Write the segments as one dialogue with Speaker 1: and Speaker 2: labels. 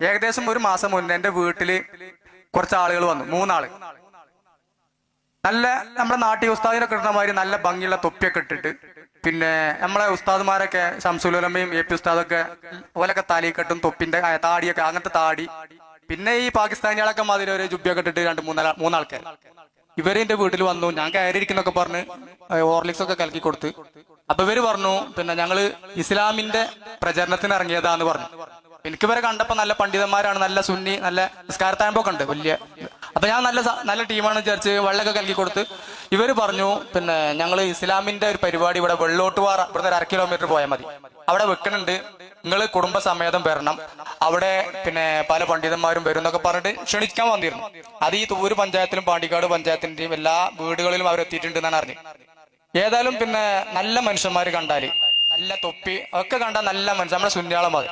Speaker 1: ഏകദേശം ഒരു മാസം മുന്നേ എന്റെ വീട്ടിൽ കുറച്ച് ആളുകൾ വന്നു മൂന്നാൾ. നല്ല നമ്മുടെ നാട്ടിൽ ഉസ്താദിനൊക്കെ ഇടുന്ന മാതിരി നല്ല ഭംഗിയുള്ള തൊപ്പിയൊക്കെ ഇട്ടിട്ട് പിന്നെ നമ്മളെ ഉസ്താദുമാരൊക്കെ ശംസുലമയും എ പി ഉസ്താദൊക്കെ ഓലൊക്കെ തലയിക്കെട്ടും തൊപ്പിന്റെ ആ, താടിയൊക്കെ അങ്ങനത്തെ താടി. പിന്നെ ഈ പാകിസ്ഥാനികളൊക്കെ മാതിരി ഒരു ജുബിയൊക്കെ ഇട്ടിട്ട് രണ്ട് മൂന്നാ മൂന്നാൾക്കാർ ഇവർ എന്റെ വീട്ടിൽ വന്നു ഞാൻ കയറിയിരിക്കുന്നൊക്കെ പറഞ്ഞ് ഓർലിക്സ് ഒക്കെ കലക്കി കൊടുത്ത്. അപ്പൊ ഇവർ പറഞ്ഞു പിന്നെ ഞങ്ങൾ ഇസ്ലാമിന്റെ പ്രചരണത്തിന് ഇറങ്ങിയതാന്ന് പറഞ്ഞു. എനിക്ക് വരെ കണ്ടപ്പോ നല്ല പണ്ഡിതന്മാരാണ് നല്ല സുന്നി നല്ല നിസ്കാരത്തായമ്പൊക്കെ ഉണ്ട് വലിയ. അപ്പൊ ഞാൻ നല്ല നല്ല ടീമാണ് വിചാരിച്ച് വെള്ളമൊക്കെ കലക്കി കൊടുത്ത് ഇവർ പറഞ്ഞു പിന്നെ ഞങ്ങൾ ഇസ്ലാമിന്റെ ഒരു പരിപാടി ഇവിടെ വെള്ളോട്ടുപാറ ഇവിടുന്ന് ഒരു അര കിലോമീറ്റർ പോയാൽ മതി. അവിടെ വെക്കണുണ്ട്. നിങ്ങൾ കുടുംബസമേതം വരണം. അവിടെ പിന്നെ പല പണ്ഡിതന്മാരും വരും എന്നൊക്കെ പറഞ്ഞിട്ട് ക്ഷണിക്കാൻ വന്നിരുന്നു. അത് ഈ തൂര് പഞ്ചായത്തിലും പാണ്ടിക്കാട് പഞ്ചായത്തിന്റെയും എല്ലാ വീടുകളിലും അവരെത്തിയിട്ടുണ്ട് എന്നാണ് അറിഞ്ഞത്. ഏതായാലും പിന്നെ നല്ല മനുഷ്യന്മാര് കണ്ടാൽ നല്ല തൊപ്പി ഒക്കെ കണ്ടാൽ നല്ല മനുഷ്യൻ നമ്മുടെ സുന്യാളം മതി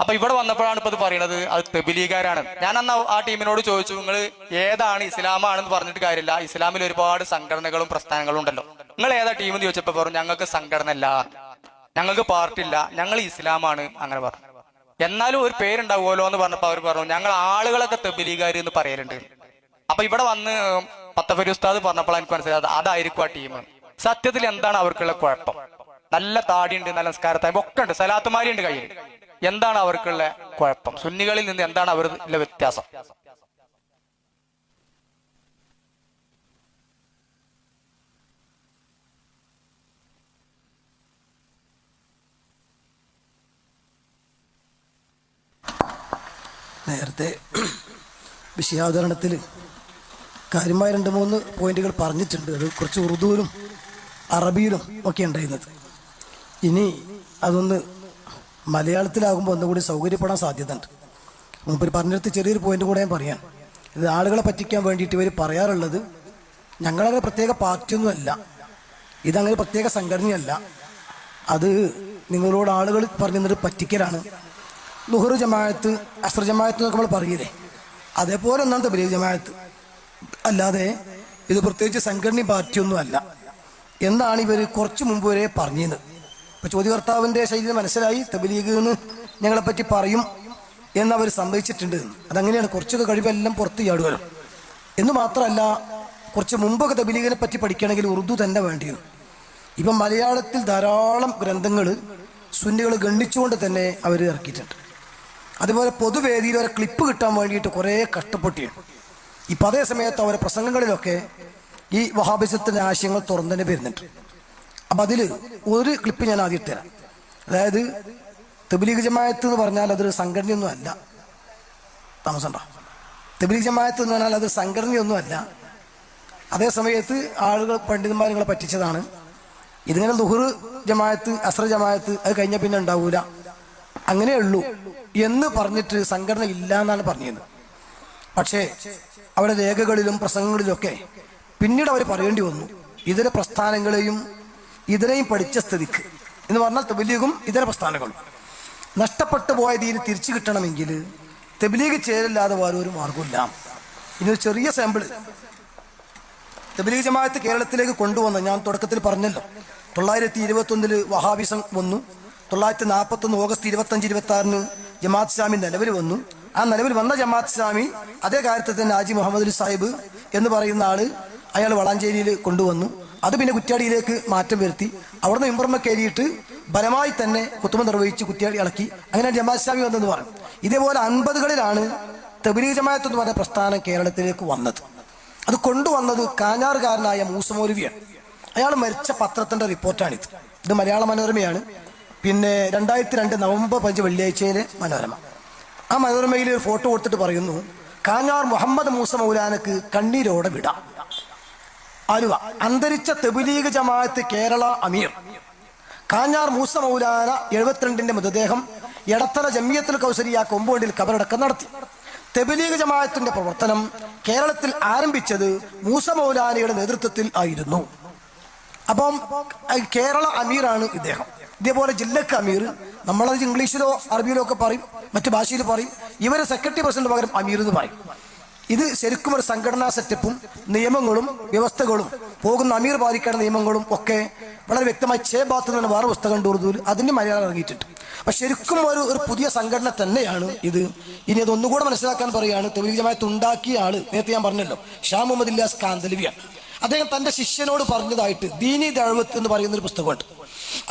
Speaker 1: അപ്പൊ ഇവിടെ വന്നപ്പോഴാണ് ഇപ്പൊ ഇത് പറയുന്നത് അത് തെബിലീകാരാണ് ഞാൻ അന്ന് ആ ടീമിനോട് ചോദിച്ചു നിങ്ങൾ ഏതാണ് ഇസ്ലാമാണെന്ന് പറഞ്ഞിട്ട് കാര്യമില്ല. ഇസ്ലാമിൽ ഒരുപാട് സംഘടനകളും പ്രസ്ഥാനങ്ങളും ഉണ്ടല്ലോ. നിങ്ങൾ ഏതാ ടീം എന്ന് ചോദിച്ചപ്പോ പറഞ്ഞു ഞങ്ങൾക്ക് സംഘടന ഇല്ല. ഞങ്ങൾക്ക് പാർട്ടി ഇല്ല. ഞങ്ങൾ ഇസ്ലാമാണ്. അങ്ങനെ പറഞ്ഞു. എന്നാലും ഒരു പേരുണ്ടാവുമല്ലോ എന്ന് പറഞ്ഞപ്പോ അവർ പറഞ്ഞു ഞങ്ങൾ ആളുകളൊക്കെ തെബിലീകാരി എന്ന് പറയലുണ്ട്. അപ്പൊ ഇവിടെ വന്ന് പത്തഫരി ഉസ്താദ് പറഞ്ഞപ്പോൾ എനിക്ക് മനസ്സിലായത് അതായിരിക്കും ആ ടീം. സത്യത്തിൽ എന്താണ് അവർക്കുള്ള കുഴപ്പം? നല്ല താടിയുണ്ട് നല്ല നിസ്കാരത്തായ്മ ഒക്കെ ഉണ്ട്. സലാത്തുമാരി ഉണ്ട് കയ്യിൽ എന്താണ് അവർക്കുള്ള കുഴപ്പം? സുന്നികളിൽ നിന്ന് എന്താണ് അവരുടെ വ്യത്യാസം?
Speaker 2: നേരത്തെ വിഷയാവതരണത്തിൽ കാര്യമായ രണ്ട് മൂന്ന് പോയിന്റുകൾ പറഞ്ഞിട്ടുണ്ട്. അത് കുറച്ച് ഉറുദുവിലും അറബിയിലും ഒക്കെ ഉണ്ടായിരുന്നത്. ഇനി അതൊന്ന് മലയാളത്തിലാകുമ്പോൾ ഒന്നുകൂടി സൗകര്യപ്പെടാൻ സാധ്യതയുണ്ട്. മുമ്പ് പറഞ്ഞെടുത്ത് ചെറിയൊരു പോയിന്റ് കൂടെ ഞാൻ പറയാം. ഇത് ആളുകളെ പറ്റിക്കാൻ വേണ്ടിയിട്ട് ഇവർ പറയാറുള്ളത് ഞങ്ങളങ്ങനെ പ്രത്യേക പാർട്ടിയൊന്നുമല്ല. ഇതങ്ങനെ പ്രത്യേക സംഘടനയല്ല. അത് നിങ്ങളോട് ആളുകൾ പറഞ്ഞിരുന്നൊരു പറ്റിക്കലാണ്. ലുഹർ ജമാഅത്ത് അസ്ര ജമാഅത്ത് എന്നൊക്കെ നമ്മൾ പറയില്ലേ? അതേപോലെ ഒന്നാണ് തബലീഗ് ജമാഅത്ത്. അല്ലാതെ ഇത് പ്രത്യേകിച്ച് സംഘടന പാർട്ടിയൊന്നുമല്ല. എന്നാണ് ഇവർ കുറച്ച് മുമ്പ് വരെ പറഞ്ഞത് ഇപ്പൊ ചോദ്യകർത്താവിന്റെ ശൈലി മനസ്സിലായി? തബലീഗ് എന്ന് ഞങ്ങളെപ്പറ്റി പറയും എന്ന് അവർ സംഭവിച്ചിട്ടുണ്ട്. അതങ്ങനെയാണ് കുറച്ചൊക്കെ കഴിവെല്ലാം പുറത്ത് ചാടുവരും എന്ന് മാത്രമല്ല കുറച്ച് മുമ്പൊക്കെ തബലീഗിനെ പറ്റി പഠിക്കണമെങ്കിൽ ഉറുദു തന്നെ വേണ്ടിയിരുന്നു ഇപ്പം മലയാളത്തിൽ ധാരാളം ഗ്രന്ഥങ്ങൾ സുന്നികൾ ഗണ്ണിച്ചുകൊണ്ട് തന്നെ അവർ ഇറക്കിയിട്ടുണ്ട്. അതുപോലെ പൊതുവേദിയിൽ ഒരു ക്ലിപ്പ് കിട്ടാൻ വേണ്ടിയിട്ട് കുറേ കഷ്ടപ്പെട്ടിയാണ് ഇപ്പം അതേ സമയത്ത് അവരെ പ്രസംഗങ്ങളിലൊക്കെ ഈ വഹാബിസത്തിന്റെ ആശയങ്ങൾ തുറന്നു തന്നെ വരുന്നുണ്ട്. അപ്പം അതിൽ ഒരു ക്ലിപ്പ് ഞാൻ ആദ്യം ഇട്ടുതരാം അതായത് തെബിലീഗ് ജമായത്ത് എന്ന് പറഞ്ഞാൽ അതൊരു സംഘടനയൊന്നും അല്ല. താമസമുണ്ടോ തെബിലീഗ് ജമായത്ത് എന്ന് പറഞ്ഞാൽ അതൊരു സംഘടനയൊന്നും അല്ല. അതേ സമയത്ത് ആളുകൾ പണ്ഡിതന്മാരുകളെ പറ്റിച്ചതാണ്. ഇതിങ്ങനെ ദുഹർ ജമായത്ത് അസ്ര ജമായത്ത് അത് കഴിഞ്ഞാൽ പിന്നെ ഉണ്ടാവൂല. അങ്ങനെയുള്ളൂ എന്ന് പറഞ്ഞിട്ട് സംഘടന ഇല്ല എന്നാണ് പറഞ്ഞത് പക്ഷേ അവിടെ രേഖകളിലും പ്രസംഗങ്ങളിലൊക്കെ പിന്നീട് അവർ പറയേണ്ടി വന്നു. ഇതര പ്രസ്ഥാനങ്ങളെയും ഇതിനെയും പഠിച്ച സ്ഥിതിക്ക്. എന്ന് പറഞ്ഞാൽ തെബലീഗും ഇതര പ്രസ്ഥാനങ്ങളും. നഷ്ടപ്പെട്ടു പോയ ദീന് തിരിച്ചു കിട്ടണമെങ്കിൽ തെബലീഗ് ചേരില്ലാതെ വേറെ ഒരു മാർഗമില്ല ഇനി ഒരു ചെറിയ സാമ്പിൾ തബ്ലീഗ് ജമാഅത്ത് കേരളത്തിലേക്ക് കൊണ്ടുവന്ന ഞാൻ തുടക്കത്തിൽ പറഞ്ഞല്ലോ. തൊള്ളായിരത്തി ഇരുപത്തൊന്നിൽ വഹാബിസം വന്നു. തൊള്ളായിരത്തി നാൽപ്പത്തൊന്ന് ഓഗസ്റ്റ് ഇരുപത്തഞ്ച് ഇരുപത്തി ആറിന് ജമാഅത്ത് ഇസ്ലാമി നിലവിൽ വന്നു. ആ നിലവിൽ വന്ന ജമാഅത്ത് ഇസ്ലാമി അതേ കാര്യത്തിൽ തന്നെ ആജി മുഹമ്മദ് അലി സാഹിബ് എന്ന് പറയുന്ന ആൾ അയാൾ വളാഞ്ചേരിയിൽ കൊണ്ടുവന്നു. അത് പിന്നെ കുറ്റ്യാടിയിലേക്ക് മാറ്റം വരുത്തി. അവിടുന്ന് ഇമ്പർമ കയറിയിട്ട് ബലമായി തന്നെ കുത്തുമ നിർവഹിച്ച് കുറ്റ്യാടി ഇളക്കി. അങ്ങനെ ജമാസ്വാമി വന്നെന്ന് പറഞ്ഞു ഇതേപോലെ അൻപതുകളിലാണ് തബ്ലീഗ് ജമാഅത്ത് എന്ന് പറഞ്ഞ പ്രസ്ഥാനം കേരളത്തിലേക്ക് വന്നത്. അത് കൊണ്ടുവന്നത് കാഞ്ഞാറുകാരനായ മൂസമോരുവിയാണ് അയാൾ മരിച്ച പത്രത്തിന്റെ റിപ്പോർട്ടാണിത്. ഇത് മലയാള മനോരമയാണ്. പിന്നെ രണ്ടായിരത്തി രണ്ട് നവംബർ പതിനഞ്ച് വെള്ളിയാഴ്ചയിലെ മനോരമ. ആ മനോരമയിൽ ഒരു ഫോട്ടോ കൊടുത്തിട്ട് പറയുന്നു കാഞ്ഞാർ മുഹമ്മദ് മൂസ മൗലാനക്ക് കണ്ണീരോടെ വിടാം. ആലുവ അന്തരിച്ച തെബുലീഗ് ജമാഅത്ത് കേരള അമീർ. കാഞ്ഞാർ മൂസ മൗലാന എഴുപത്തിരണ്ടിന്റെ മൃതദേഹം എടത്തല ജമിയത്തിൽ കൗസരിയ കൊമ്പോണ്ടിൽ കബറടക്കം നടത്തി. തെബലീഗ് ജമാഅത്തിന്റെ പ്രവർത്തനം കേരളത്തിൽ ആരംഭിച്ചത് മൂസ മൗലാനയുടെ നേതൃത്വത്തിൽ ആയിരുന്നു. അപ്പം കേരള അമീറാണ് ഇദ്ദേഹം. ഇതേപോലെ ജില്ലക്ക് അമീർ നമ്മളത് ഇംഗ്ലീഷിലോ അറബിയിലോ ഒക്കെ പറയും മറ്റു ഭാഷയിൽ പറയും. ഇവരെ സെക്രട്ടറി പ്രസിഡന്റ് പകരം അമീർ എന്ന് പറയും. ഇത് ശരിക്കും ഒരു സംഘടനാ സെറ്റപ്പും നിയമങ്ങളും വ്യവസ്ഥകളും പോകുന്ന അമീർ പാലിക്കേണ്ട നിയമങ്ങളും ഒക്കെ വളരെ വ്യക്തമായി ചേ എന്ന് പറഞ്ഞ വേറെ പുസ്തകം ഉറുദുവിൽ അതിന് മലയാളം ഇറങ്ങിയിട്ടുണ്ട്. അപ്പൊ ശരിക്കും ഒരു ഒരു പുതിയ സംഘടന തന്നെയാണ് ഇത്. ഇനി അത് ഒന്നുകൂടെ മനസ്സിലാക്കാൻ പറയുകയാണ് തൊഴിൽ ജമായത്ത് ഉണ്ടാക്കിയ ആൾ നേരത്തെ ഞാൻ പറഞ്ഞല്ലോ ഷാ മുഹമ്മദ് ഇല്ലാസ് കാന്തലവിയാണ്. അദ്ദേഹം തന്റെ ശിഷ്യനോട് പറഞ്ഞതായിട്ട് ദീനി ദഴവത്ത് എന്ന് പറയുന്ന ഒരു പുസ്തകമുണ്ട്.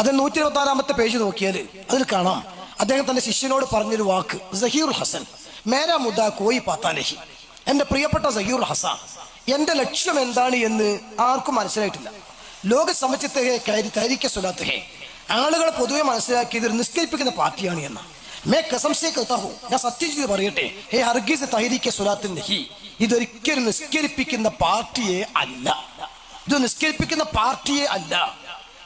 Speaker 2: അത് നൂറ്റി ഇരുപത്തി ആറാമത്തെ പേജ് നോക്കിയാൽ അതിൽ കാണാം. അദ്ദേഹം തന്റെ ശിഷ്യനോട് പറഞ്ഞൊരു വാക്ക് സഹീർ ഹസൻ മേരാ മുദ്ദ കോയി പാത്താനഹി എന്റെ പ്രിയപ്പെട്ട സഹീർ ഹസൻ എന്റെ ലക്ഷ്യം എന്താണ് എന്ന് ആർക്കും മനസ്സിലായിട്ടില്ല. ലോക സമചിത്തെ കയറി തരിക്ക സ്വലാത്ത് ഹേ. ആളുകളെ പൊതുവെ മനസ്സിലാക്കിയത് ഒരു നിസ്കരിപ്പിക്കുന്ന പാർട്ടിയാണ് എന്ന്. മേ കസംസേ കത്താഹു ഞാൻ സത്യം ചെയ്ത് പറയട്ടെ. ഹേ ഹർഗീസ് തഹരിക്ക സുലാത്തിൻ ഹി. ഇതൊരിക്കലും നിസ്കരിപ്പിക്കുന്ന പാർട്ടിയെ അല്ല. ഇത് നിസ്കരിപ്പിക്കുന്ന പാർട്ടിയെ അല്ല.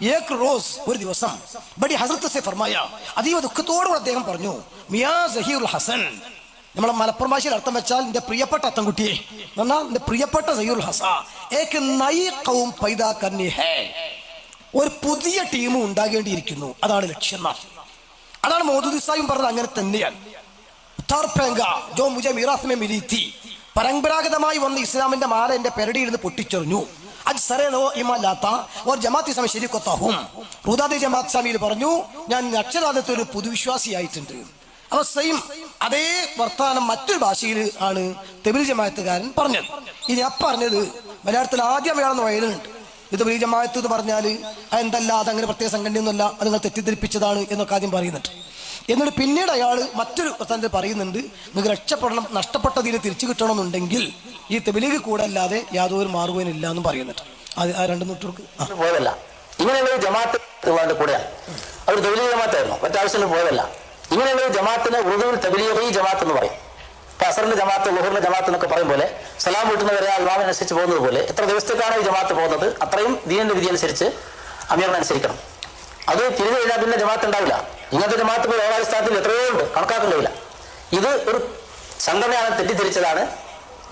Speaker 2: ഏക് റോസ് ഒരു ദിവസം. ബഡി ഹസരത്ത് സെ ഫർമായ അതീവ ദുഃഖത്തോടുകൂടെ അദ്ദേഹം പറഞ്ഞു മിയാ സഹീർ ഹസൻ നമ്മളെ മലപ്പുറം ഭാഷയിൽ അർത്ഥം വെച്ചാൽ എന്റെ പ്രിയപ്പെട്ട അത്തൻകുട്ടിയെ. എന്നാൽ എന്റെ പ്രിയപ്പെട്ട സയ്യുൽ ഹസ. ഏക്ക് നയിക്കവും പൈതാക്കന്നെ ഹേ. ഒരു പുതിയ ടീം ഉണ്ടാകേണ്ടിയിരിക്കുന്നു. അതാണ് ലക്ഷ്യം അതാണ് മോദുദി സാഹിബ് പറഞ്ഞത് അങ്ങനെ തന്നെയാണ്. ജോ മുജ മിറാസ് മേ മിലി തീ പരമ്പരാഗതമായി വന്ന ഇസ്ലാമിന്റെ മാല എന്റെ പെരടിയിൽ നിന്ന് പൊട്ടിച്ചെറിഞ്ഞു അത് സരേനോ ഇമല്ലാത്ത ഒരു ജമാഅത്ത് ഇസ്ലാമി ശരിക്കൊത്താഹും റുദാദി ജമാഅത്ത് ഇസ്ലാമിയിൽ പറഞ്ഞു ഞാൻ അക്ഷരാദത്തെ ഒരു പുതുവിശ്വാസിയായിട്ടുണ്ട്. അപ്പൊ സെയിം അതേ വർത്തമാനം മറ്റൊരു ഭാഷയിൽ ആണ് തെബിൽ ജമാഅത്തുകാരൻ പറഞ്ഞത്. ഇനി അപ്പറഞ്ഞത് പറഞ്ഞത് മലയാളത്തിൽ ആദ്യം അയാളെന്ന് വയലുണ്ട് ഇത് തെബിൽ ജമാത്ത് എന്ന് പറഞ്ഞാൽ എന്തല്ല അതങ്ങനെ പ്രത്യേക സംഘടനയൊന്നുമല്ല അത് നിങ്ങൾ തെറ്റിദ്ധരിപ്പിച്ചതാണ് എന്നൊക്കെ ആദ്യം പറയുന്നുണ്ട്. എന്നിട്ട് പിന്നീട് അയാൾ മറ്റൊരു പ്രസ്ഥാനത്തിൽ പറയുന്നുണ്ട് നിങ്ങൾക്ക് രക്ഷപ്പെടണം നഷ്ടപ്പെട്ടതിൽ തിരിച്ചു കിട്ടണമെന്നുണ്ടെങ്കിൽ ഈ തെബിലേക്ക് കൂടെ അല്ലാതെ യാതൊരു മാർഗവും ഇല്ല എന്നും പറയുന്നുണ്ട്. അത് ആ രണ്ട് നൂറ്റുകൾക്ക്
Speaker 3: പോയതല്ല. ഇങ്ങനെയുള്ള ജമാഅത്ത് കൂടെയാണ്. അവർ തെബിലി ജമാഅത്തായിരുന്നു. മറ്റാവശ്യത്തിന് പോയതല്ല. ഇങ്ങനെയുള്ള ജമാഅത്തിന് ഉറുദുവിൽ ജമാത്ത് ജമാഅത്ത് എന്ന് പറയും. ഇപ്പൊ അസറിന്റെ ജമാഅത്ത് ലുഹറിന്റെ ജമാഅത്ത് എന്നൊക്കെ പറയും പോലെ സലാം വീട്ടുന്നവരെ അൽമാമിനനുസരിച്ച് പോകുന്നത് പോലെ എത്ര ദിവസത്തേക്കാണ് ഈ ജമാഅത്ത് പോകുന്നത്? അത്രയും ദീനിന്റെ വിധി അനുസരിച്ച് അമീറിനനുസരിക്കണം അത് തിരിഞ്ഞു കഴിഞ്ഞാൽ പിന്നെ ജമാഅത്ത് ഉണ്ടാവില്ല. ഇങ്ങനത്തെ ജമാഅത്ത് ഇപ്പോൾ സ്ഥാനത്തിൽ എത്രയോ ഉണ്ട് കണക്കാക്കാൻ കഴിയില്ല. ഇത് ഒരു സംഘടനയാണ് തെറ്റിദ്ധരിച്ചതാണ്.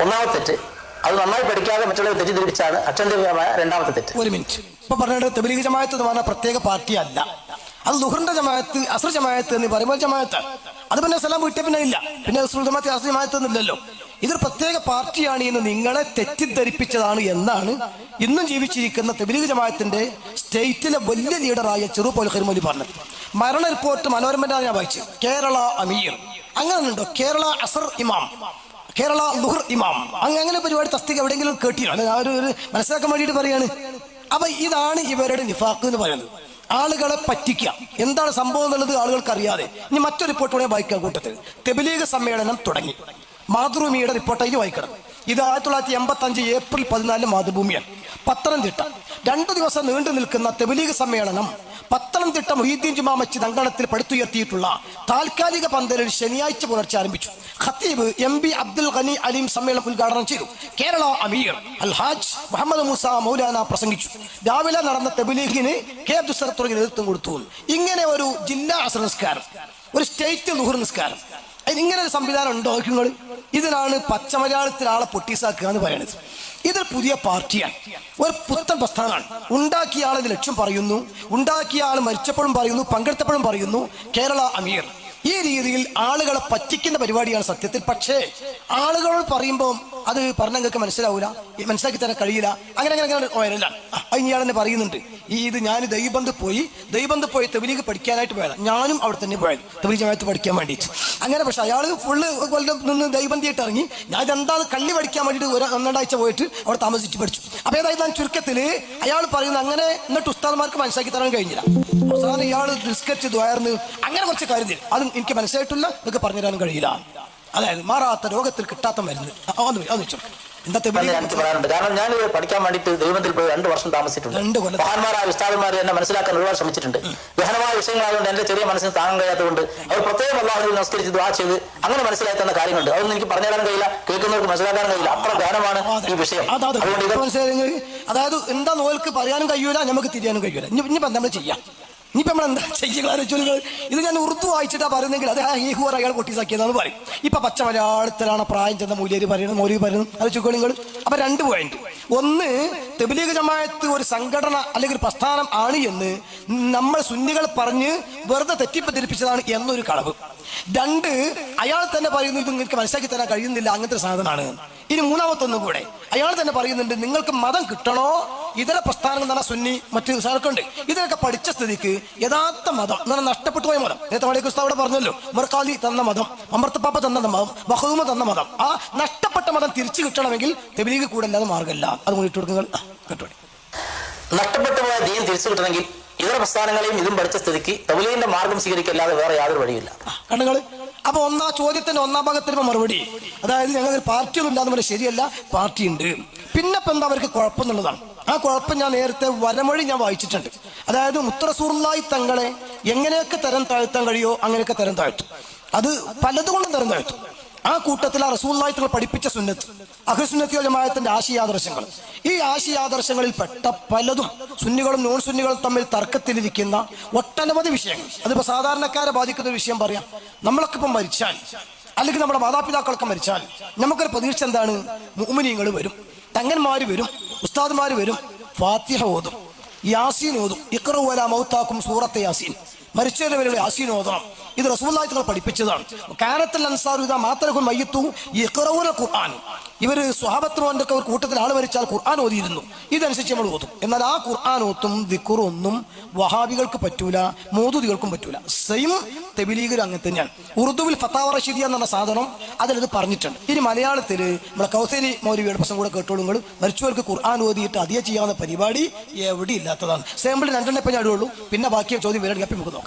Speaker 3: ഒന്നാമത്തെ തെറ്റ് അത് നന്നായി പഠിക്കാതെ മറ്റുള്ളവർ തെറ്റിദ്ധരിച്ചാണ് അക്ഷന്തമായ രണ്ടാമത്തെ തെറ്റ്.
Speaker 2: ഒരു മിനിറ്റ്. ഇപ്പൊ പറഞ്ഞത് തെബലീഗ് ജമാഅത്ത് എന്ന് പ്രത്യേക പാർട്ടി അല്ല അത് ലുഹറിന്റെ ജമാഅത്ത് അസർ ജമാഅത്ത് എന്ന് പറയുമ്പോൾ ജമാഅത്ത്. അത് പിന്നെ സലാം വീട്ടിൽ പിന്നെ ഇല്ല. പിന്നെ റസൂൽ ജമാഅത്ത് അസർ ജമാഅത്ത് എന്നില്ലല്ലോ. ഇതൊരു പ്രത്യേക പാർട്ടിയാണ് എന്ന് നിങ്ങളെ തെറ്റിദ്ധരിപ്പിച്ചതാണ് എന്നാണ് ഇന്നും ജീവിച്ചിരിക്കുന്ന തെബിലീഗ് ജമാഅത്തിന്റെ സ്റ്റേറ്റിലെ വലിയ ലീഡറായ ചെറു ചെറുപോൽ ഖരിമൊലി പറഞ്ഞത്. മരണ റിപ്പോർട്ട് മനോരമന്റെ ഞാൻ വായിച്ചു കേരള അമീർ. അങ്ങനെ ഉണ്ടോ? കേരള അസർ ഇമാം. കേരള ലുഹർ ഇമാം. അങ്ങനെ പരിപാടി തസ്തിക എവിടെയെങ്കിലും കേട്ടിയോ അല്ലെ ആ ഒരു മനസ്സിലാക്കാൻ വേണ്ടിയിട്ട് പറയാണ്. അപ്പൊ ഇതാണ് ഇവരുടെ നിഫാക്ക് എന്ന് പറയുന്നത്. ആളുകളെ പറ്റിക്കുക. എന്താണ് സംഭവം എന്നുള്ളത് ആളുകൾക്ക് അറിയാതെ ഇനി മറ്റൊരു റിപ്പോർട്ട് കൂടെ വായിക്കാം കൂട്ടത്തിൽ. തെബിലീഗ് സമ്മേളനം തുടങ്ങി. മാതൃഭൂമിയുടെ റിപ്പോർട്ട് അതിന് വായിക്കണം. ഇത് ആയിരത്തി തൊള്ളായിരത്തി എൺപത്തി അഞ്ച് ഏപ്രിൽ പതിനാലിന് മാതൃഭൂമിയാണ്. പത്തനംതിട്ട. രണ്ടു ദിവസം നീണ്ടു നിൽക്കുന്ന തെബിലീഗ് സമ്മേളനം പത്തനംതിട്ട മൊഹീദ്ദീൻ ജുമാ മസ്ജിദ് അങ്കണത്തിൽ പടുത്തുയർത്തിയിട്ടുള്ള താൽക്കാലിക പന്തലിൽ ശനിയാഴ്ച പുലർച്ചെ ആരംഭിച്ചു. ഖത്തീബ് എം ബി അബ്ദുൽ ഖനി അലീം സമ്മേളനം ഉദ്ഘാടനം ചെയ്തു. കേരള അമീർ അൽഹാജ് മുഹമ്മദ് മൂസ മൗലാന പ്രസംഗിച്ചു. രാവിലെ നടന്ന തെബിലീഗിന് കെ തുടങ്ങി നേതൃത്വം കൊടുത്തു. ഇങ്ങനെ ഒരു ജില്ലാ അസർ ഒരു സ്റ്റേറ്റ് ദുഹർ നിസ്കാരം ഇങ്ങനെ ഒരു സംവിധാനം ഉണ്ടോ നിങ്ങൾ ഇതിനാണ് പച്ച മലയാളത്തിൽ ആളെ പൊട്ടീസാക്കുക എന്ന് പറയുന്നത് ഇത് പുതിയ പാർട്ടിയാണ്. ഒരു പുത്തൻ പ്രസ്ഥാനമാണ്. ഉണ്ടാക്കിയ ആളെ ലക്ഷ്യം പറയുന്നു. ഉണ്ടാക്കിയ ആൾ മരിച്ചപ്പോഴും പറയുന്നു പങ്കെടുത്തപ്പോഴും പറയുന്നു കേരള അമീർ. ഈ രീതിയിൽ ആളുകളെ പറ്റിക്കുന്ന പരിപാടിയാണ് സത്യത്തിൽ. പക്ഷേ ആളുകളോട് പറയുമ്പോൾ അത് പറഞ്ഞ നിങ്ങൾക്ക് മനസ്സിലാവൂല? മനസ്സിലാക്കി തരാൻ കഴിയില്ല. അങ്ങനെ അങ്ങനെ അങ്ങനെ വരല്ല അത് ഇയാൾ തന്നെ പറയുന്നുണ്ട്. ഈ ഇത് ഞാൻ ദൈവബന്ധ് പോയി ദൈവബന്ധ് പോയി തെബിലേക്ക് പഠിക്കാനായിട്ട് പോയതാണ് ഞാനും അവിടെ തന്നെ പോയത് തെബിലി ജമാഅത്ത് പഠിക്കാൻ വേണ്ടിയിട്ട് അങ്ങനെ പക്ഷെ അയാൾ ഫുള്ള് നിന്ന് ദൈവബന്ധിയായിട്ട് ഇറങ്ങി. ഞാൻ ഇതെന്താന്ന് കള്ളി പഠിക്കാൻ വേണ്ടിയിട്ട് ഒരു ഒന്നാഴ്ച പോയിട്ട് അവിടെ താമസിച്ച് പഠിച്ചു. അപ്പൊ ഏതായത് ഞാൻ ചുരുക്കത്തിൽ അയാൾ പറയുന്നത് അങ്ങനെ എന്നിട്ട് ഉസ്താദ്മാർക്ക് മനസ്സിലാക്കി തരാൻ കഴിഞ്ഞില്ല. അവസാനം ഇയാൾ ഡിസ്കറ്റ് ദ്വയർന്ന് അങ്ങനെ കുറച്ച് കാര്യം അത് എനിക്ക് മനസ്സിലായിട്ടില്ല നിങ്ങൾക്ക് പറഞ്ഞു തരാനും കഴിയില്ല. അതായത് മാറാത്ത രോഗത്തിൽ കിട്ടാത്ത മരുന്ന്. ഒന്ന് ഒന്ന് വെച്ചോ. തെബിലീഗ്
Speaker 3: എനിക്ക് പറയാനുണ്ട് കാരണം ഞാൻ പഠിക്കാൻ വേണ്ടിയിട്ട് ദൈവത്തിൽ പോയി രണ്ട് വർഷം താമസിച്ചിട്ടുണ്ട്.
Speaker 2: രണ്ട് കൊല്ലം.
Speaker 3: മഹാന്മാരായ ഉസ്താദന്മാർ എന്നെ മനസ്സിലാക്കാൻ ഒരുപാട് ശ്രമിച്ചിട്ടുണ്ട്. ഗഹനമായ വിഷയങ്ങളായതുകൊണ്ട് എന്റെ ചെറിയ മനസ്സിന് താങ്ങാൻ കഴിയാത്തതുകൊണ്ട് അവർ പ്രത്യേകം അള്ളാഹുവിൽ നമസ്കരിച്ച് ദ്വാ ചെയ്ത് അങ്ങനെ മനസ്സിലായി തന്ന കാര്യങ്ങളുണ്ട്. അതൊന്നും എനിക്ക് പറഞ്ഞു തരാൻ കഴിയില്ല. കേൾക്കുന്നവർക്ക് മനസ്സിലാക്കാൻ കഴിയില്ല. അത്ര ഗാനമാണ് ഈ വിഷയം.
Speaker 2: അതാ അത്. അതായത് എന്താ നോൽക്ക് പറയാനും കഴിയൂല നമുക്ക് തിരിയാനും കഴിയൂല. ഇനി ഇനിയിപ്പോ നമ്മൾ ചെയ്യാം? ഇനിയിപ്പോ നമ്മൾ എന്താ ചെയ്യുക ആലോചിച്ചോളൂ. ഇത് ഞാൻ ഉറുദു വായിച്ചിട്ടാ പറയുന്നെങ്കിൽ അത് ഏഹു ഹൂർ അയാൾ പൊട്ടിസാക്കിയതാന്ന് പറയും. ഇപ്പൊ പച്ച മലയാളത്തിലാണ് പ്രായം ചെന്ന മൂല്യര് പറയുന്നത് മൗലവി പറയുന്നത് ആലോചിക്കോ നിങ്ങൾ. അപ്പൊ രണ്ട് പോയിന്റ് ഒന്ന് തെബിലീഗ് ജമായത്ത് ഒരു സംഘടന അല്ലെങ്കിൽ പ്രസ്ഥാനം ആണ് എന്ന് നമ്മൾ സുന്നികൾ പറഞ്ഞ് വെറുതെ തെറ്റിപ്പതിരിപ്പിച്ചതാണ് എന്നൊരു കളവ്. രണ്ട് അയാൾ തന്നെ പറയുന്നു ഇത് നിങ്ങൾക്ക് മനസ്സിലാക്കി തരാൻ കഴിയുന്നില്ല. അങ്ങനത്തെ സാധനമാണ്. ഇനി മൂന്നാമത്തൊന്നും കൂടെ. അയാൾ തന്നെ പറയുന്നുണ്ട് നിങ്ങൾക്ക് മതം കിട്ടണോ? ഇതര പ്രസ്ഥാനങ്ങൾ എന്ന് പറഞ്ഞാൽ സുന്നി മറ്റ് സ്ഥലക്കുണ്ട് ഇതിനൊക്കെ പഠിച്ച സ്ഥിതിക്ക് യഥാർത്ഥ മതം എന്ന് പറഞ്ഞാൽ നഷ്ടപ്പെട്ടു പോയ മതം. നേരത്തെ വലിയ ക്രിസ്തു അവിടെ പറഞ്ഞല്ലോ മുർഖാലി തന്ന മതം അമർത്തപ്പാപ്പ തന്ന മതം ബഹുമ തന്ന മതം. ആ നഷ്ടപ്പെട്ട മതം തിരിച്ചു കിട്ടണമെങ്കിൽ തെബിലീഗ് കൂടെ അല്ലാതെ മാർഗമില്ല അത് മുന്നിട്ട് ഇട്ട് കൊടുക്കുക കേട്ടോടി.
Speaker 3: നഷ്ടപ്പെട്ടു പോയ ദീൻ തിരിച്ചു കിട്ടണമെങ്കിൽ ഇതര പ്രസ്ഥാനങ്ങളെയും ഇതും പഠിച്ച സ്ഥിതിക്ക് തബലീഗിന്റെ മാർഗം സ്വീകരിക്കല്ലാതെ വേറെ യാതൊരു വഴിയില്ല.
Speaker 2: കണ്ണുകൾ. അപ്പൊ ഒന്നാ ചോദ്യത്തിന്റെ ഒന്നാം ഭാഗത്തിന് മറുപടി. അതായത് ഞങ്ങൾ പാർട്ടിയൊന്നും പറഞ്ഞാൽ ശരിയല്ല പാർട്ടി ഉണ്ട് പിന്നെ ഇപ്പൊ എന്താ അവർക്ക് കുഴപ്പം എന്നുള്ളതാണ് ആ കുഴപ്പം ഞാൻ നേരത്തെ വരമൊഴി ഞാൻ വായിച്ചിട്ടുണ്ട്. അതായത് മുത്തറസൂർലായി തങ്ങളെ എങ്ങനെയൊക്കെ തരം താഴ്ത്താൻ കഴിയോ അങ്ങനെയൊക്കെ തരം താഴ്ത്തും. അത് പലതുകൊണ്ടും തരം താഴ്ത്തും. ആ കൂട്ടത്തിൽ ആ റസൂല്ലായി പഠിപ്പിച്ച സുന്നത്ത് അഹസുന്നത്തിയോ ജമായത്തിന്റെ ആശയാദർശങ്ങൾ. ഈ ആശയാദർശങ്ങളിൽ പെട്ട പലതും സുന്നികളും നോൺ സുന്നികളും തമ്മിൽ തർക്കത്തിലിരിക്കുന്ന ഒട്ടനവധി വിഷയങ്ങൾ. അതിപ്പോ സാധാരണക്കാരെ ബാധിക്കുന്ന ഒരു വിഷയം പറയാം. നമ്മളൊക്കെ ഇപ്പം മരിച്ചാൽ അല്ലെങ്കിൽ നമ്മുടെ മാതാപിതാക്കളൊക്കെ മരിച്ചാൽ നമുക്കൊരു പ്രതീക്ഷ എന്താണ്? മുഅ്മിനീങ്ങൾ വരും തങ്ങന്മാര് വരും ഉസ്താദ്മാര് വരും ഫാത്തിഹ ഓതും യാസീൻ ഓതും. ഇക്റവല മൗത്താക്കും സൂറത്തെ യാസീൻ. മരിച്ചവരുടെ പേരുള്ള യാസീൻ ഓതണം ഇത് റസൂല്ലായി തങ്ങൾ പഠിപ്പിച്ചതാണ്. കാനത്തിൽ അൻസാർ ഇതാ മാത്രം മയ്യത്തു ഇഖ്റൗന ഖുർആൻ. ഇവർ സ്വഹാബത്ത് ഒരു കൂട്ടത്തിൽ ആൾ മരിച്ചാൽ ഖുർആൻ ഓതിയിരുന്നു. ഇതനുസരിച്ച് നമ്മൾ ഓതും. എന്നാൽ ആ ഖുർആൻ ഓത്തും വിക്കുറൊന്നും വഹാബികൾക്ക് പറ്റൂല മോദുതികൾക്കും പറ്റൂല. സെയിം തെബിലീഗർ അങ്ങനെ തന്നെയാണ്. ഉറുദുവിൽ ഫത്താവ റഷീദിയ എന്നുള്ള സാധനം അതിലത് പറഞ്ഞിട്ടുണ്ട്. ഇനി മലയാളത്തിൽ നമ്മുടെ കൗസരി മൗലവിയുടെ പ്രശ്നം കൂടെ കേട്ടോളൂ മരിച്ചവർക്ക് ഖുർആൻ ഓതിയിട്ട് അതിയെ ചെയ്യാവുന്ന പരിപാടി എവിടെ ഇല്ലാത്തതാണ്. സാമ്പിൾ രണ്ടെണ്ണേ ഞാൻ പിന്നെ ബാക്കിയ ചോദ്യം വരണമെങ്കിൽ കപ്പി നമുക്ക്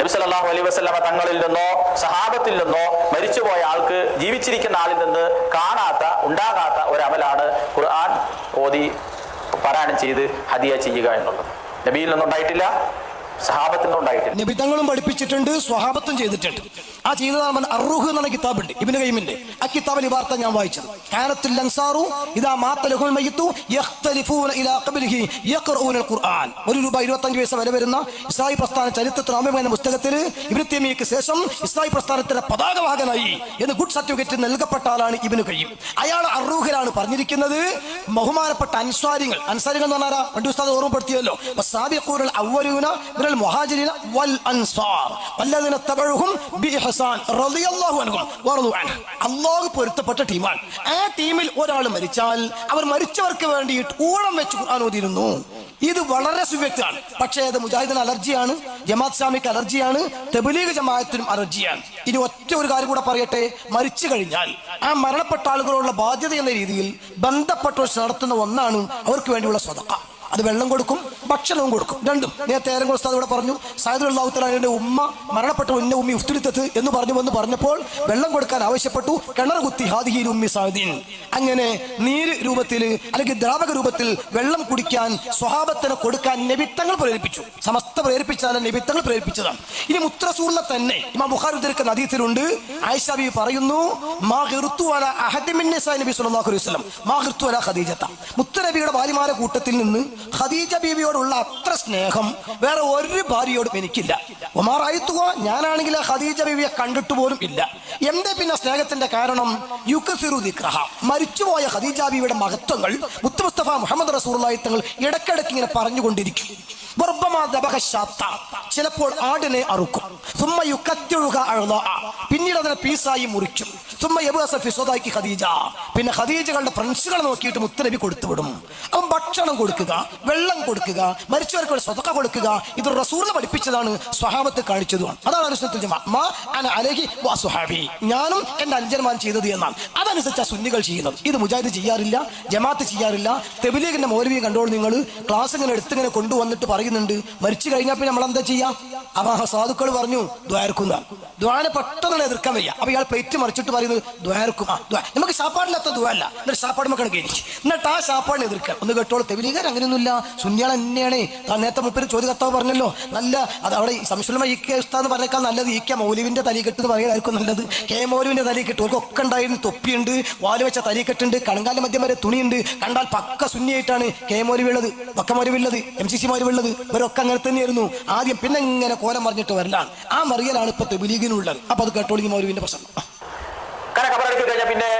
Speaker 3: നബി തങ്ങളിൽ നിന്നോ സഹാബത്തിൽ നിന്നോ മരിച്ചുപോയ ആൾക്ക് ജീവിച്ചിരിക്കുന്ന ആളിൽ നിന്ന് കാണാത്ത ഉണ്ടാകാത്ത ഒരു അമലാണ് ഖുർആൻ ഓതി പാരായണം ചെയ്ത് ഹദിയ ചെയ്യുക എന്നുള്ളത്. നബിയിൽ നിന്നുണ്ടായിട്ടില്ല സഹാബത്തിൽ നിന്നുണ്ടായിട്ടില്ല.
Speaker 2: നിബിധങ്ങളും പഠിപ്പിച്ചിട്ടുണ്ട് സ്വഹാബത്തും ചെയ്തിട്ടുണ്ട്. ആ ചെയ്തതാണ് അറുഹ് എന്ന കിതാബുണ്ട് ഇബിന് കൈമിന്റെ ആ കിതാബിൽ വാർത്ത ഞാൻ വായിച്ചത്. കാനത്തുൽ അൻസാറു ഇദാ മാത്ത ലഹുൽ മയ്യിത്തു യഖ്തലിഫൂന ഇലാ ഖബ്രിഹി യഖ്റഊന ഖുർആൻ. ഒരു രൂപ 25 പൈസ വരെ വരുന്ന ഇസ്രായി പ്രസ്ഥാന ചരിത്രത്തിൽ എന്ന പുസ്തകത്തിൽ ഇബ്നു തൈമിയയ്ക്ക് ശേഷം ഇസ്രായി പ്രസ്ഥാനത്തിന്റെ പതാകവാഹകനായി എന്ന് ഗുഡ് സർട്ടിഫിക്കറ്റ് നൽകപ്പെട്ട ആളാണ് ഇബിന് കയ്യും അയാൾ അറുഹിലാണ് പറഞ്ഞിരിക്കുന്നത് ബഹുമാനപ്പെട്ട അൻസാരികൾ. അൻസാരികൾ എന്ന് പറഞ്ഞാൽ പണ്ട് ഉസ്താദ് ഓർമ്മപ്പെടുത്തിയല്ലോ. സാബിഖൂനൽ അവ്വലൂന മിനൽ മുഹാജിരീന വൽ അൻസാർ. വല്ലദീന തബഉഹും ബിഇഹ്സാൻ റളിയല്ലാഹു അൻഹും വറളു അല്ലാഹു പൊരുത്തപ്പെട്ട ടീമാണ്. ആ ടീമിൽ ഒരാൾ മരിച്ചാൽ അവർ മരിച്ചവർക്ക് വേണ്ടിയിട്ട് ഊഴം വെച്ച് ഖുർആൻ ഓതിയിരുന്നു. ഇത് വളരെ സുവ്യക്തമാണ് പക്ഷേ അത് മുജാഹിദിന് അലർജിയാണ് ജമാഅത്ത് ഇസ്ലാമിക്ക് അലർജിയാണ് തെബലീഗ് ജമാഅത്തിനും അലർജിയാണ്. ഇനി ഒറ്റ ഒരു കാര്യം കൂടെ പറയട്ടെ. മരിച്ചു കഴിഞ്ഞാൽ ആ മരണപ്പെട്ട ആളുകളോടുള്ള ബാധ്യത എന്ന രീതിയിൽ ബന്ധപ്പെട്ടവർ നടത്തുന്ന ഒന്നാണ് അവർക്ക് വേണ്ടിയുള്ള സ്വതക്ക. അത് വെള്ളം കൊടുക്കും ഭക്ഷണവും കൊടുക്കും. രണ്ടും. നേരത്തെ ഏറെ ഉസ്താദ് ഇവിടെ പറഞ്ഞു സായുധുള്ളാഹുത്തലാന്റെ ഉമ്മ മരണപ്പെട്ട ഉന്ന ഉമ്മി ഉഫ്തുലിത്തത്ത് എന്ന് പറഞ്ഞു വന്ന് പറഞ്ഞപ്പോൾ വെള്ളം കൊടുക്കാൻ ആവശ്യപ്പെട്ടു. കിണർ കുത്തി ഹാദിഹീൻ ഉമ്മി സാദീൻ. അങ്ങനെ നീര് രൂപത്തിൽ അല്ലെങ്കിൽ ദ്രാവക രൂപത്തിൽ വെള്ളം കുടിക്കാൻ സ്വഹാബത്തിന് കൊടുക്കാൻ നിബിത്തങ്ങൾ പ്രേരിപ്പിച്ചു. സമസ്ത പ്രേരിപ്പിച്ചാൽ നിബിത്തങ്ങൾ പ്രേരിപ്പിച്ചതാണ്. ഇനി മുത്രസൂറിനെ തന്നെ ഇമാം ബുഖാരി ഉദ്ധരിക്കുന്ന അതീത്തിലുണ്ട് ആയിഷ ബി പറയുന്നു മാ നബി അലൈഹി മാ ഖിർതു അലാ ഖദീജത. മുത്തനബിയുടെ ഭാര്യമാരെ കൂട്ടത്തിൽ നിന്ന് ഖദീജ ബീവിയോടുള്ള അത്ര സ്നേഹം വേറെ ഒരു ഭാര്യയോടും എനിക്കില്ല. ഒമാർ ആയിത്തുകോ ഞാനാണെങ്കിൽ ഖദീജ ബീവിയെ കണ്ടിട്ട് പോലും ഇല്ല. എന്റെ പിന്നെ സ്നേഹത്തിന്റെ കാരണം? യുക്കസിറു മരിച്ചുപോയ ഖദീജ ബീവിയുടെ മഹത്വങ്ങൾ മുത്തുമുസ്തഫ മുഹമ്മദ് റസൂലുള്ളാഹി തങ്ങൾ ഇടയ്ക്കിടയ്ക്ക് ഇങ്ങനെ പറഞ്ഞുകൊണ്ടിരിക്കും. ചിലപ്പോൾ ആടിനെ അറുക്കും. സുമ്മ യുക്കത്തിഴുക അഴുത. പിന്നീട് അതിനെ പീസായി മുറിക്കും. സുമ്മ ഫി ഖദീജ. പിന്നെ ഖദീജകളുടെ ഫ്രണ്ട്സുകളെ നോക്കിയിട്ട് മുത്തനബി കൊടുത്തുവിടും. അവൻ ഭക്ഷണം കൊടുക്കുക വെള്ളം കൊടുക്കുക മരിച്ചവർക്ക് സ്വതക്ക കൊടുക്കുക ഇത് റസൂലിനെ പഠിപ്പിച്ചതാണ് സ്വഹാബത്ത് കാണിച്ചതുമാണ്. അതാണ് അനുസരിച്ച് അലഹി ഞാനും എന്റെ അനുജന്മാൻ ചെയ്തത് എന്നാണ്. അതനുസരിച്ച് സുന്നികൾ ചെയ്യുന്നത്. ഇത് മുജാഹിദ് ചെയ്യാറില്ല ജമാഅത്ത് ചെയ്യാറില്ല. തെബിലേഖിന്റെ മൗലവി കണ്ടോൾ നിങ്ങൾ ക്ലാസ് ഇങ്ങനെ എടുത്തിങ്ങനെ കൊണ്ടുവന്നിട്ട് പറയുന്നുണ്ട്. മരിച്ചു കഴിഞ്ഞാൽ പിന്നെ നമ്മൾ എന്താ ചെയ്യാം? അപ്പൊ സാധുക്കൾ പറഞ്ഞു ദ്വാരക്കുന്ന ദ്വാനെ പെട്ടെന്ന് എതിർക്കാൻ വയ്യ. അപ്പൊ ഇയാൾ പെറ്റ് മറിച്ചിട്ട് പറയുന്നത് ദ്വാരക്കും നമുക്ക് സാപ്പാടില്ലാത്ത ദ്വാരല്ല എന്നിട്ട് സാപ്പാട് മക്കളെ കഴിഞ്ഞു എന്നിട്ട് ആ സാപ്പാടിനെ എതിർക്കുക. ഒന്ന് കേട്ടോളൂ തെബിലീഗർ അങ്ങനെയൊന്നുമില്ല. സുന്യാൾ തന്നെയാണ്. നേരത്തെ മുപ്പര് ചോദ്യ കർത്താവ് പറഞ്ഞല്ലോ. നല്ല അത് അവിടെ സംശയമായി ഈ കെ ഉസ്താന്ന് പറഞ്ഞേക്കാൾ നല്ലത് ഈ കെ മൗലിവിന്റെ തലി എന്ന് പറയാനായിരിക്കും നല്ലത്. കെ മൗലുവിന്റെ തലിക്കെട്ട് ഒക്കെ ഉണ്ടായിരുന്നു. തൊപ്പിയുണ്ട് വാൽ വെച്ച തലിക്കെട്ടുണ്ട് കണങ്കാല മധ്യം വരെ തുണിയുണ്ട്. കണ്ടാൽ പക്ക സുന്നിയായിട്ടാണ് കെ മൗലവി ഉള്ളത് പക്ക മൗലവിള്ളത് എം സി സി മൗലവിള്ളത് ഇവരൊക്കെ അങ്ങനെ തന്നെയായിരുന്നു. ആദ്യം പിന്നെ ഇങ്ങനെ കോലം പറഞ്ഞിട്ട് വരലാണ്. ആ മറിയലാണ് ഇപ്പൊ തെബിലീഗിനുള്ളത്. അപ്പൊ അത് കേട്ടോളി മൗലുവിന്റെ പ്രശ്നം
Speaker 3: കഴിഞ്ഞാൽ പിന്നെ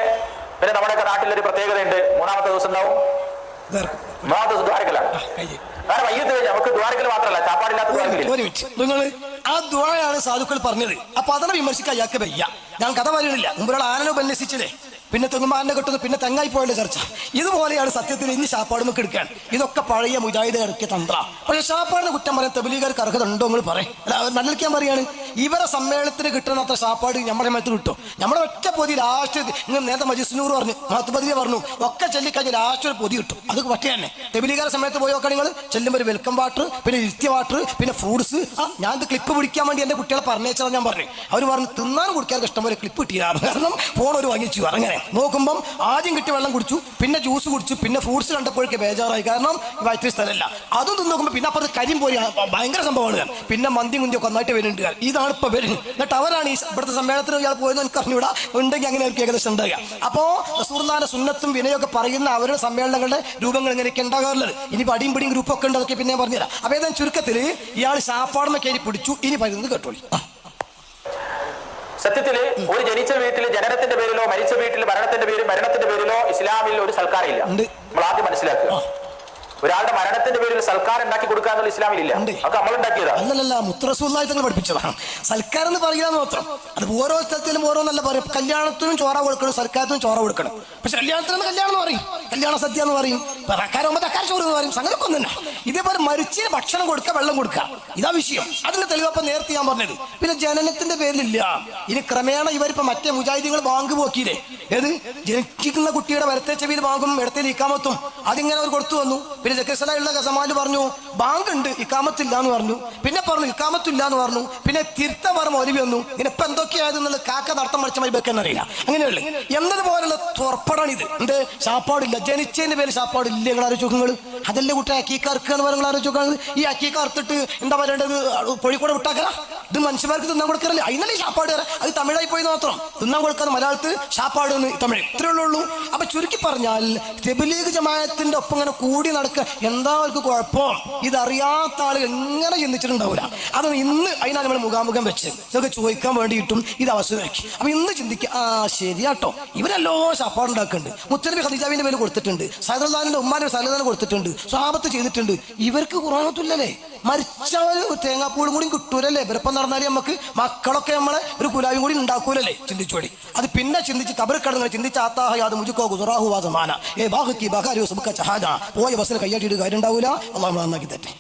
Speaker 3: പിന്നെ നമ്മുടെയൊക്കെ നാട്ടിലൊരു പ്രത്യേകതയുണ്ട്. മൂന്നാമത്തെ ദിവസം ഉണ്ടാവും. കാരണം വൈകിട്ട് നമുക്ക് മാത്രമല്ല ചാപ്പാടില്ലാത്ത
Speaker 2: ഒരു മിനിറ്റ് നിങ്ങൾ ആ ദുആയാണ് സാധുക്കൾ പറഞ്ഞത്. അപ്പൊ അതിനെ വിമർശിക്കാൻ അയാൾക്ക് വയ്യ. ഞാൻ കഥ പറയുന്നില്ല. മുമ്പൊരാൾ ആനനെ ഉപന്യസിച്ചില്ലേ പിന്നെ തെങ്ങുമാരനെ കിട്ടുന്നു പിന്നെ തെങ്ങായി പോയല്ലേ ചർച്ച. ഇതുപോലെയാണ് സത്യത്തിൽ ഇനി നമുക്ക് എടുക്കാൻ. ഇതൊക്കെ പഴയ മുജാഹിദ് ഇറക്കിയ തന്ത്ര. പക്ഷെ ശാപ്പാടിന് കുറ്റം പറയാൻ തെബലീഗർക്ക് അർഹത ഉണ്ടോ നിങ്ങൾ പറയും. നല്ല പറയാണ്. ഇവരെ സമ്മേളനത്തിന് കിട്ടുന്ന അത്ര സാപ്പാട് നമ്മുടെ മേത്ത് കിട്ടും. നമ്മുടെ ഒറ്റ പൊതി ലാസ്റ്റ് നിങ്ങൾ നേരത്തെ മജിസ്നൂർ പറഞ്ഞു മഹത്മതിയെ പറഞ്ഞു ഒക്കെ ചെല്ലിക്കഴിഞ്ഞ ലാസ്റ്റ് ഒരു പൊതി കിട്ടും. അത് പറ്റിയ തന്നെ. തെബിലികാര സമയത്ത് പോയി നോക്കാൻ നിങ്ങൾ ചെല്ലുമ്പോൾ വെൽക്കം വാട്ടർ പിന്നെ ഇരുത്തിയ വാട്ടർ പിന്നെ ഫ്രൂട്ട്സ് ഞാൻ ഇത് ക്ലിപ്പ് പിടിക്കാൻ വേണ്ടി എന്റെ കുട്ടികളെ പറഞ്ഞേച്ചാൽ ഞാൻ പറഞ്ഞു. അവർ പറഞ്ഞു തിന്നാനും കുടിക്കാൻ ഇഷ്ടംപോലെ ക്ലിപ്പ് കിട്ടിയാണ് കാരണം ഫോൺ ഒരു വാങ്ങിച്ചു അങ്ങനെ നോക്കുമ്പം ആദ്യം കിട്ടി വെള്ളം കുടിച്ചു പിന്നെ ജ്യൂസ് കുടിച്ചു പിന്നെ ഫ്രൂട്ട്സ് കണ്ടപ്പോഴേക്ക് ബേജാറായി. കാരണം വയറ്റിൽ സ്ഥലമല്ല അതും തിന്ന് നോക്കുമ്പോൾ പിന്നെ അപ്പുറത്ത് കരിയും പോയി ഭയങ്കര സംഭവമാണ്. പിന്നെ മന്തി മുന്തി ഒക്കെ നന്നായിട്ട് വരുന്നുണ്ട്. ഇതാണ് ഇപ്പൊ വരുന്നത് എന്നിട്ട് അവരാണ് ഈ ഇവിടുത്തെ സമ്മേളനത്തിന് ഇയാൾ പോയെന്ന് എനിക്ക് അറിഞ്ഞൂടാ. ഉണ്ടെങ്കിൽ അങ്ങനെ അവർക്ക് ഏകദേശം ഉണ്ടാകുക അപ്പോ റസൂർദാന്റെ സുന്നത്തും വിനയൊക്കെ പറയുന്ന അവരുടെ സമ്മേളനങ്ങളുടെ രൂപങ്ങൾ ഇങ്ങനെയൊക്കെ ഉണ്ടാകാറുള്ളത്. ഇനി അടിയും പിടിയും ഗ്രൂപ്പ് ഒക്കെ ഉണ്ട് അതൊക്കെ പിന്നെ പറഞ്ഞുതരാം. അപ്പൊ ഏതായാലും ചുരുക്കത്തിൽ ഇയാൾ ശാപ്പാടുമ കയറി പിടിച്ചു. ഇനി പറയുന്നത് കേട്ടോളി. സത്യത്തിൽ
Speaker 3: സത്യത്തിൽ ഒരു ജനിച്ച വീട്ടിൽ ജനനത്തിന്റെ പേരിലോ മരിച്ച വീട്ടിൽ മരണത്തിന്റെ പേരിൽ മരണത്തിന്റെ പേരിലോ ഇസ്ലാമിൽ ഒരു സൽക്കാരമില്ല.
Speaker 2: ഇല്ല
Speaker 3: നമ്മൾ ആദ്യം മനസ്സിലാക്കുക. ഒരാളുടെ മരണത്തിന്റെ പേരിൽ സൽക്കാരം ഉണ്ടാക്കി കൊടുക്കുക എന്നുള്ള ഇസ്ലാമിലില്ല. അതൊക്കെ നമ്മൾ ഉണ്ടാക്കിയതാണ്
Speaker 2: അല്ലല്ല തങ്ങൾ പഠിപ്പിച്ചതാണ്. സൽക്കാരം എന്ന് പറയുക മാത്രം. അത് ഓരോ സ്ഥലത്തിലും ഓരോന്നല്ല പറയും. കല്യാണത്തിനും ചോറ കൊടുക്കണം സൽക്കാരത്തിനും ചോറ കൊടുക്കണം. പക്ഷെ കല്യാണത്തിന് കല്യാണം എന്ന് പറയും. കല്യാണ സദ്യ എന്ന് പറയും. തക്കാരാകുമ്പോൾ തക്കാര ചോറ് എന്ന് പറയും. സംഗതി ഒന്നും ഇതേപോലെ മരിച്ച് ഭക്ഷണം കൊടുക്കുക വെള്ളം കൊടുക്കുക. ഇതാ വിഷയം. അതിന്റെ തെളിവപ്പം നേരത്തെ ഞാൻ പറഞ്ഞത്. പിന്നെ ജനനത്തിന്റെ പേരിലില്ല. ഇനി ക്രമേണ ഇവരിപ്പോ മറ്റേ മുജാഹിദികൾ ബാങ്ക് പോക്കിയില്ലേ? ഏത്? ജനിക്കുന്ന കുട്ടിയുടെ വരത്തെ ചെവിയിൽ ബാങ്കും ഇടത്തിൽ ഇക്കാമത്തും. അതിങ്ങനെ അവർ കൊടുത്തു വന്നു. പിന്നെ ജക്കസലുള്ള സമാജ് പറഞ്ഞു ബാങ്ക് ഉണ്ട് ഇക്കാമത്തില്ല എന്ന് പറഞ്ഞു. പിന്നെ പറഞ്ഞു ഇക്കാമത്തില്ല എന്ന് പറഞ്ഞു. പിന്നെ തിരുത്ത പറഞ്ഞു ഒരുവി വന്നു. ഇങ്ങനെ ഇപ്പൊ കാക്ക നടത്തം മറിച്ച മതി വെക്കാൻ അറിയില്ല. അങ്ങനെയല്ലേ എന്നതുപോലുള്ള തുറപ്പടാണ് ഇത് എന്ത് ചാപ്പാടില്ല ജനിച്ചതിന്റെ പേര് ചാപ്പാടില്ല നിങ്ങൾ നിങ്ങൾ അതല്ലേ കുട്ടി അക്കീക്കാർക്ക് എന്ന് പറയുന്നത് ആലോചിക്കുന്നത് ഈ അക്കീക്കാർത്തിട്ട് എന്താ പറയേണ്ടത്? കോഴിക്കോട് വിട്ടാക്കല ഇത് മനുഷ്യന്മാർക്ക് തിന്നാൻ കൊടുക്കാറില്ല? അതിനല്ലേ ചാപ്പാട്. അത് തമിഴായി പോയി മാത്രം. തിന്നാൻ കൊടുക്കാതെ മലയാളത്ത് ചാപ്പാട് തമിഴ്. ഇത്രയേ ഉള്ളൂ. അപ്പൊ ചുരുക്കി പറഞ്ഞാൽ തെബിലീഗ് ജമായത്തിന്റെ ഒപ്പം ഇങ്ങനെ കൂടി നടക്കുക എന്താ അവർക്ക് കുഴപ്പം? ഇതറിയാത്ത ആളുകൾ എങ്ങനെ ചിന്തിച്ചിട്ടുണ്ടാവില്ല അത് ഇന്ന് അതിനാണ് നമ്മൾ മുഖാമുഖം വെച്ച് ഇതൊക്കെ ചോദിക്കാൻ വേണ്ടിയിട്ടും ഇത് അവസരമാക്കി. അപ്പൊ ഇന്ന് ചിന്തിക്കുക ആ ശരിയാട്ടോ. ഇവരെല്ലോ ശപ്പാട് ഉണ്ടാക്കുന്നുണ്ട് മുത്തനബി ഖദീജാവിന്റെ പേര് കൊടുത്തിട്ടുണ്ട്. സൈദുല്ലാന്റെ ഉമ്മാന്റെ സലതാന് കൊടുത്തിട്ടുണ്ട്. സ്വാപത്ത് ചെയ്തിട്ടുണ്ട്. ഇവർക്ക് കുറവത്തില്ലല്ലേ മരിച്ചവര് തേങ്ങാപ്പൂടും കൂടി കിട്ടൂലല്ലേ? വെറുപ്പം നടന്നാലും നമുക്ക് മക്കളൊക്കെ നമ്മളെ ഒരു കുലാവും കൂടി ഉണ്ടാക്കൂലല്ലേ? ചിന്തിച്ചു ചിന്തിച്ചോടി അത് പിന്നെ ചിന്തിച്ച് കടന്ന് ചിന്തിച്ച ആത്താഹയാത് മുജുക്കോ ഗുസറാഹു വാസമാന ഏ ബാഹുക്കി ബഹാരി സുബുക്ക ചഹാജ പോയ ബസ്സിൽ കയ്യാട്ടിയിട്ട് കാര്യം ഉണ്ടാവൂല അള്ളാഹ് നന്നാക്കി തട്ടെ